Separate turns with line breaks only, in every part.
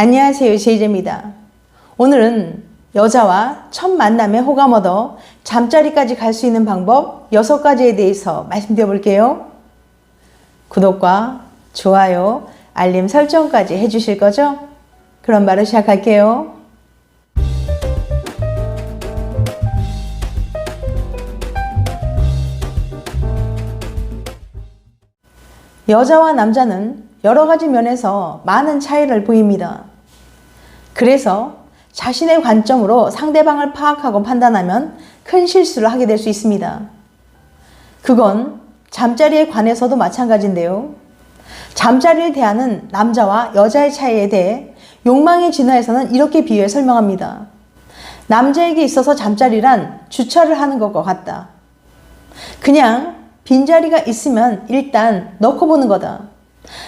안녕하세요. 제이제입니다. 오늘은 여자와 첫 만남에 호감 얻어 잠자리까지 갈 수 있는 방법 6가지에 대해서 말씀드려 볼게요. 구독과 좋아요, 알림 설정까지 해주실 거죠? 그럼 바로 시작할게요. 여자와 남자는 여러 가지 면에서 많은 차이를 보입니다. 그래서 자신의 관점으로 상대방을 파악하고 판단하면 큰 실수를 하게 될 수 있습니다. 그건 잠자리에 관해서도 마찬가지인데요. 잠자리를 대하는 남자와 여자의 차이에 대해 욕망의 진화에서는 이렇게 비유해 설명합니다. 남자에게 있어서 잠자리란 주차를 하는 것과 같다. 그냥 빈자리가 있으면 일단 넣고 보는 거다.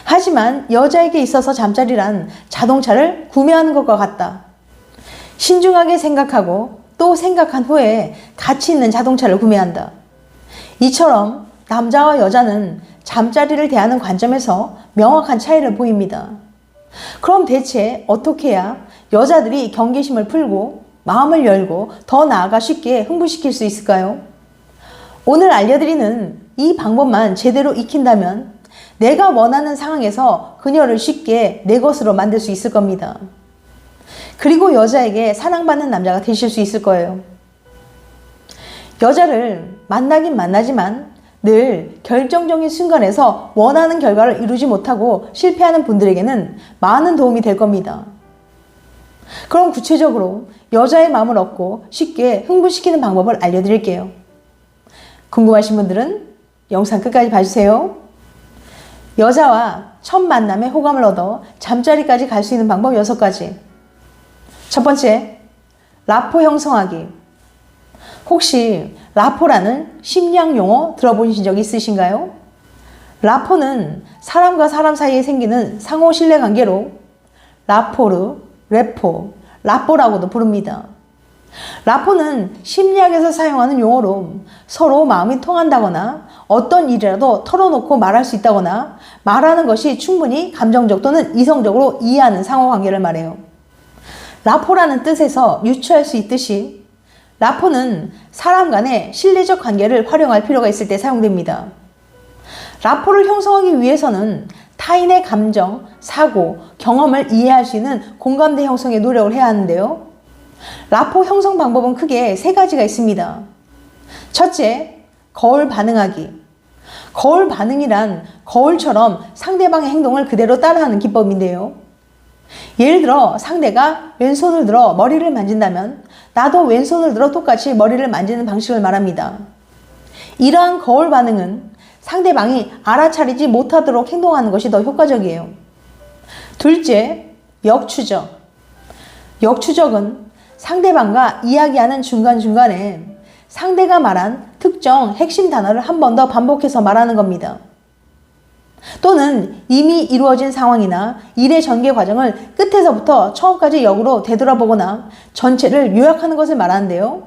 하지만 여자에게 있어서 잠자리란 자동차를 구매하는 것과 같다. 신중하게 생각하고 또 생각한 후에 가치 있는 자동차를 구매한다. 이처럼 남자와 여자는 잠자리를 대하는 관점에서 명확한 차이를 보입니다. 그럼 대체 어떻게 해야 여자들이 경계심을 풀고 마음을 열고 더 나아가 쉽게 흥분시킬 수 있을까요? 오늘 알려드리는 이 방법만 제대로 익힌다면 내가 원하는 상황에서 그녀를 쉽게 내 것으로 만들 수 있을 겁니다. 그리고 여자에게 사랑받는 남자가 되실 수 있을 거예요. 여자를 만나긴 만나지만 늘 결정적인 순간에서 원하는 결과를 이루지 못하고 실패하는 분들에게는 많은 도움이 될 겁니다. 그럼 구체적으로 여자의 마음을 얻고 쉽게 흥분시키는 방법을 알려드릴게요. 궁금하신 분들은 영상 끝까지 봐주세요. 여자와 첫 만남에 호감을 얻어 잠자리까지 갈 수 있는 방법 6가지. 첫 번째, 라포 형성하기. 혹시 라포라는 심리학 용어 들어보신 적 있으신가요? 라포는 사람과 사람 사이에 생기는 상호 신뢰 관계로 라포르, 레포, 라포라고도 부릅니다. 라포는 심리학에서 사용하는 용어로 서로 마음이 통한다거나 어떤 일이라도 털어놓고 말할 수 있다거나 말하는 것이 충분히 감정적 또는 이성적으로 이해하는 상호 관계를 말해요. 라포라는 뜻에서 유추할 수 있듯이 라포는 사람 간의 신뢰적 관계를 활용할 필요가 있을 때 사용됩니다. 라포를 형성하기 위해서는 타인의 감정, 사고, 경험을 이해할 수 있는 공감대 형성에 노력을 해야 하는데요. 라포 형성 방법은 크게 세 가지가 있습니다. 첫째, 거울 반응하기. 거울 반응이란 거울처럼 상대방의 행동을 그대로 따라하는 기법인데요. 예를 들어 상대가 왼손을 들어 머리를 만진다면 나도 왼손을 들어 똑같이 머리를 만지는 방식을 말합니다. 이러한 거울 반응은 상대방이 알아차리지 못하도록 행동하는 것이 더 효과적이에요. 둘째, 역추적. 역추적은 상대방과 이야기하는 중간중간에 상대가 말한 특정 핵심 단어를 한 번 더 반복해서 말하는 겁니다. 또는 이미 이루어진 상황이나 일의 전개 과정을 끝에서부터 처음까지 역으로 되돌아보거나 전체를 요약하는 것을 말하는데요.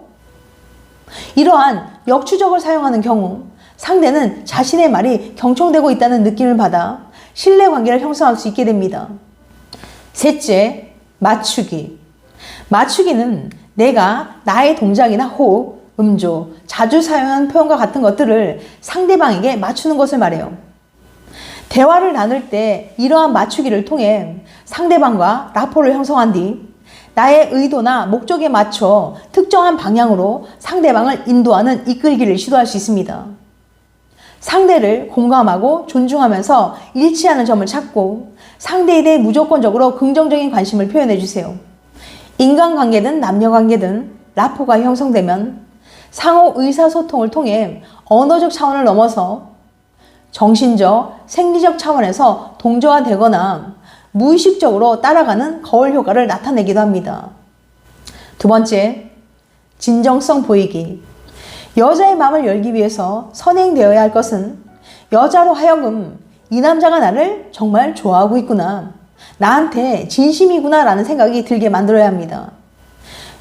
이러한 역추적을 사용하는 경우 상대는 자신의 말이 경청되고 있다는 느낌을 받아 신뢰 관계를 형성할 수 있게 됩니다. 셋째, 맞추기. 맞추기는 내가 나의 동작이나 호흡, 음조, 자주 사용하는 표현과 같은 것들을 상대방에게 맞추는 것을 말해요. 대화를 나눌 때 이러한 맞추기를 통해 상대방과 라포를 형성한 뒤 나의 의도나 목적에 맞춰 특정한 방향으로 상대방을 인도하는 이끌기를 시도할 수 있습니다. 상대를 공감하고 존중하면서 일치하는 점을 찾고 상대에 대해 무조건적으로 긍정적인 관심을 표현해 주세요. 인간관계든 남녀관계든 라포가 형성되면 상호 의사소통을 통해 언어적 차원을 넘어서 정신적, 생리적 차원에서 동조화되거나 무의식적으로 따라가는 거울 효과를 나타내기도 합니다. 두 번째, 진정성 보이기. 여자의 마음을 열기 위해서 선행되어야 할 것은 여자로 하여금 이 남자가 나를 정말 좋아하고 있구나. 나한테 진심이구나 라는 생각이 들게 만들어야 합니다.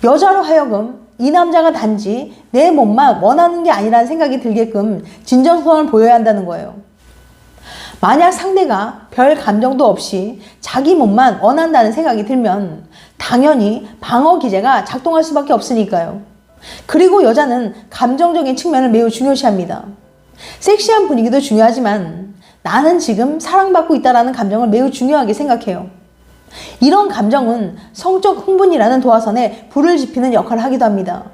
여자로 하여금 이 남자가 단지 내 몸만 원하는 게 아니라는 생각이 들게끔 진정성을 보여야 한다는 거예요. 만약 상대가 별 감정도 없이 자기 몸만 원한다는 생각이 들면 당연히 방어 기제가 작동할 수밖에 없으니까요. 그리고 여자는 감정적인 측면을 매우 중요시합니다. 섹시한 분위기도 중요하지만 나는 지금 사랑받고 있다라는 감정을 매우 중요하게 생각해요. 이런 감정은 성적 흥분이라는 도화선에 불을 지피는 역할을 하기도 합니다.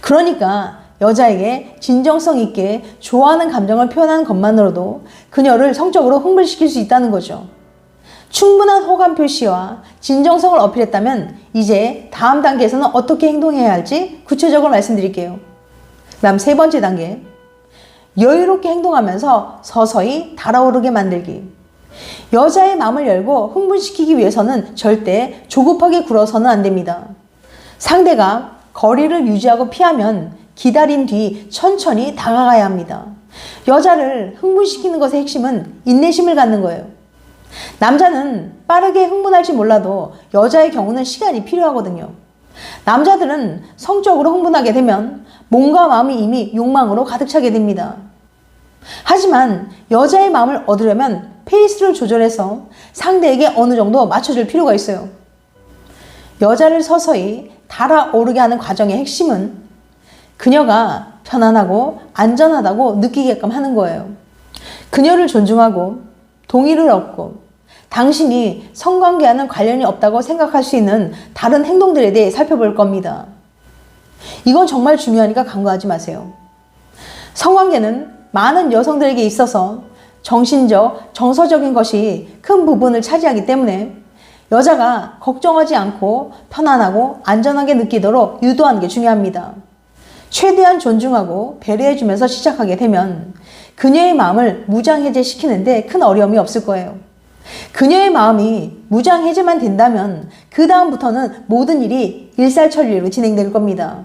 그러니까 여자에게 진정성 있게 좋아하는 감정을 표현하는 것만으로도 그녀를 성적으로 흥분시킬 수 있다는 거죠. 충분한 호감 표시와 진정성을 어필했다면 이제 다음 단계에서는 어떻게 행동해야 할지 구체적으로 말씀드릴게요. 다음 세 번째 단계. 여유롭게 행동하면서 서서히 달아오르게 만들기. 여자의 마음을 열고 흥분시키기 위해서는 절대 조급하게 굴어서는 안 됩니다. 상대가 거리를 유지하고 피하면 기다린 뒤 천천히 다가가야 합니다. 여자를 흥분시키는 것의 핵심은 인내심을 갖는 거예요. 남자는 빠르게 흥분할지 몰라도 여자의 경우는 시간이 필요하거든요. 남자들은 성적으로 흥분하게 되면 몸과 마음이 이미 욕망으로 가득 차게 됩니다. 하지만 여자의 마음을 얻으려면 페이스를 조절해서 상대에게 어느 정도 맞춰줄 필요가 있어요. 여자를 서서히 달아오르게 하는 과정의 핵심은 그녀가 편안하고 안전하다고 느끼게끔 하는 거예요. 그녀를 존중하고 동의를 얻고 당신이 성관계와는 관련이 없다고 생각할 수 있는 다른 행동들에 대해 살펴볼 겁니다. 이건 정말 중요하니까 간과하지 마세요. 성관계는 많은 여성들에게 있어서 정신적, 정서적인 것이 큰 부분을 차지하기 때문에 여자가 걱정하지 않고 편안하고 안전하게 느끼도록 유도하는 게 중요합니다. 최대한 존중하고 배려해주면서 시작하게 되면 그녀의 마음을 무장해제시키는데 큰 어려움이 없을 거예요. 그녀의 마음이 무장해제만 된다면 그 다음부터는 모든 일이 일살천리로 진행될 겁니다.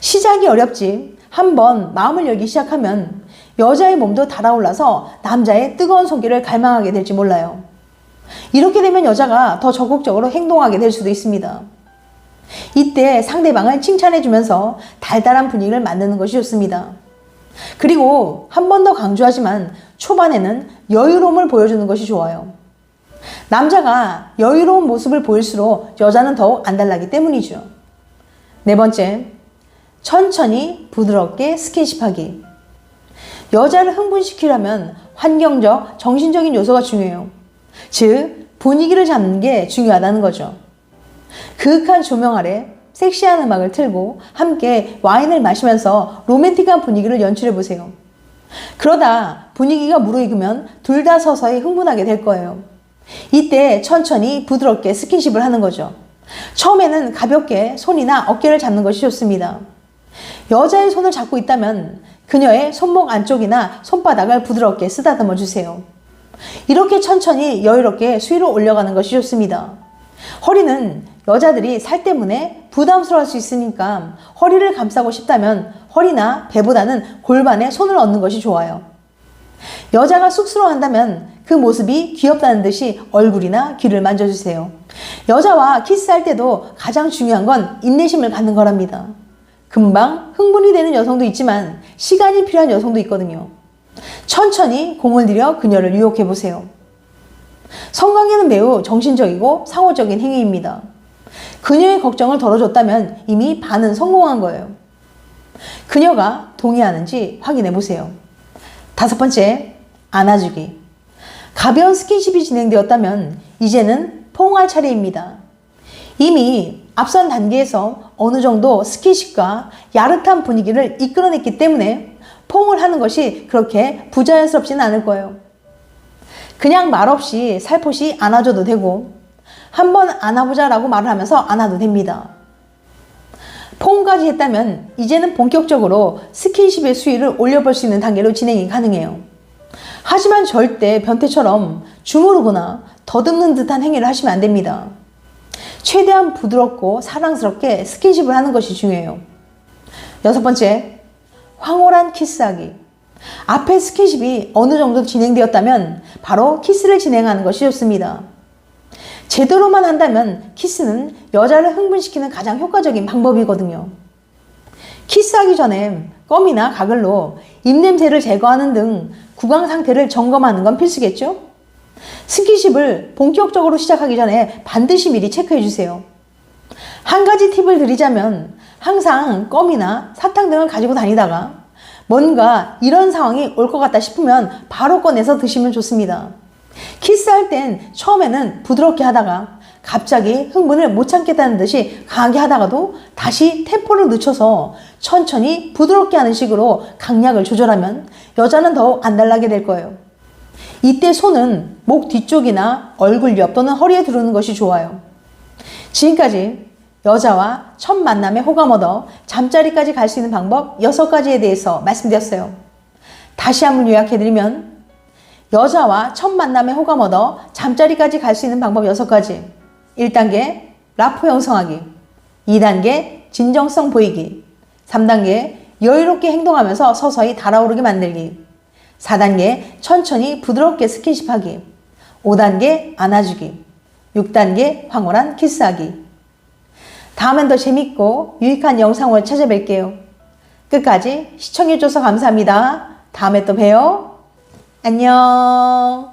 시작이 어렵지 한번 마음을 열기 시작하면 여자의 몸도 달아올라서 남자의 뜨거운 손길을 갈망하게 될지 몰라요. 이렇게 되면 여자가 더 적극적으로 행동하게 될 수도 있습니다. 이때 상대방을 칭찬해주면서 달달한 분위기를 만드는 것이 좋습니다. 그리고 한 번 더 강조하지만 초반에는 여유로움을 보여주는 것이 좋아요. 남자가 여유로운 모습을 보일수록 여자는 더욱 안달나기 때문이죠. 네 번째, 천천히 부드럽게 스킨십하기. 여자를 흥분시키려면 환경적, 정신적인 요소가 중요해요. 즉, 분위기를 잡는 게 중요하다는 거죠. 그윽한 조명 아래 섹시한 음악을 틀고 함께 와인을 마시면서 로맨틱한 분위기를 연출해 보세요. 그러다 분위기가 무르익으면 둘 다 서서히 흥분하게 될 거예요. 이때 천천히 부드럽게 스킨십을 하는 거죠. 처음에는 가볍게 손이나 어깨를 잡는 것이 좋습니다. 여자의 손을 잡고 있다면 그녀의 손목 안쪽이나 손바닥을 부드럽게 쓰다듬어 주세요. 이렇게 천천히 여유롭게 수위로 올려가는 것이 좋습니다. 허리는 여자들이 살 때문에 부담스러울 수 있으니까 허리를 감싸고 싶다면 허리나 배보다는 골반에 손을 얹는 것이 좋아요. 여자가 쑥스러워한다면 그 모습이 귀엽다는 듯이 얼굴이나 귀를 만져주세요. 여자와 키스할 때도 가장 중요한 건 인내심을 갖는 거랍니다. 금방 흥분이 되는 여성도 있지만 시간이 필요한 여성도 있거든요. 천천히 공을 들여 그녀를 유혹해 보세요. 성관계는 매우 정신적이고 상호적인 행위입니다. 그녀의 걱정을 덜어줬다면 이미 반은 성공한 거예요. 그녀가 동의하는지 확인해 보세요. 다섯 번째, 안아주기. 가벼운 스킨십이 진행되었다면 이제는 포옹할 차례입니다. 이미 앞선 단계에서 어느 정도 스킨십과 야릇한 분위기를 이끌어냈기 때문에 포옹을 하는 것이 그렇게 부자연스럽지는 않을 거예요. 그냥 말없이 살포시 안아줘도 되고 한번 안아보자 라고 말을 하면서 안아도 됩니다. 포옹까지 했다면 이제는 본격적으로 스킨십의 수위를 올려볼 수 있는 단계로 진행이 가능해요. 하지만 절대 변태처럼 주무르거나 더듬는 듯한 행위를 하시면 안 됩니다. 최대한 부드럽고 사랑스럽게 스킨십을 하는 것이 중요해요. 여섯 번째, 황홀한 키스하기. 앞에 스킨십이 어느 정도 진행되었다면 바로 키스를 진행하는 것이 좋습니다. 제대로만 한다면 키스는 여자를 흥분시키는 가장 효과적인 방법이거든요. 키스하기 전에 껌이나 가글로 입냄새를 제거하는 등 구강 상태를 점검하는 건 필수겠죠? 스킨십을 본격적으로 시작하기 전에 반드시 미리 체크해 주세요. 한 가지 팁을 드리자면 항상 껌이나 사탕 등을 가지고 다니다가 뭔가 이런 상황이 올 것 같다 싶으면 바로 꺼내서 드시면 좋습니다. 키스할 땐 처음에는 부드럽게 하다가 갑자기 흥분을 못 참겠다는 듯이 강하게 하다가도 다시 템포를 늦춰서 천천히 부드럽게 하는 식으로 강약을 조절하면 여자는 더욱 안달나게 될 거예요. 이때 손은 목 뒤쪽이나 얼굴 옆 또는 허리에 두르는 것이 좋아요. 지금까지 여자와 첫 만남에 호감 얻어 잠자리까지 갈 수 있는 방법 6가지에 대해서 말씀드렸어요. 다시 한번 요약해드리면 여자와 첫 만남에 호감 얻어 잠자리까지 갈 수 있는 방법 6가지 1단계 라포 형성하기 2단계 진정성 보이기 3단계 여유롭게 행동하면서 서서히 달아오르게 만들기 4단계 천천히 부드럽게 스킨십하기 5단계 안아주기 6단계 황홀한 키스하기 다음엔 더 재밌고 유익한 영상을 찾아뵐게요. 끝까지 시청해줘서 감사합니다. 다음에 또 봬요. 안녕.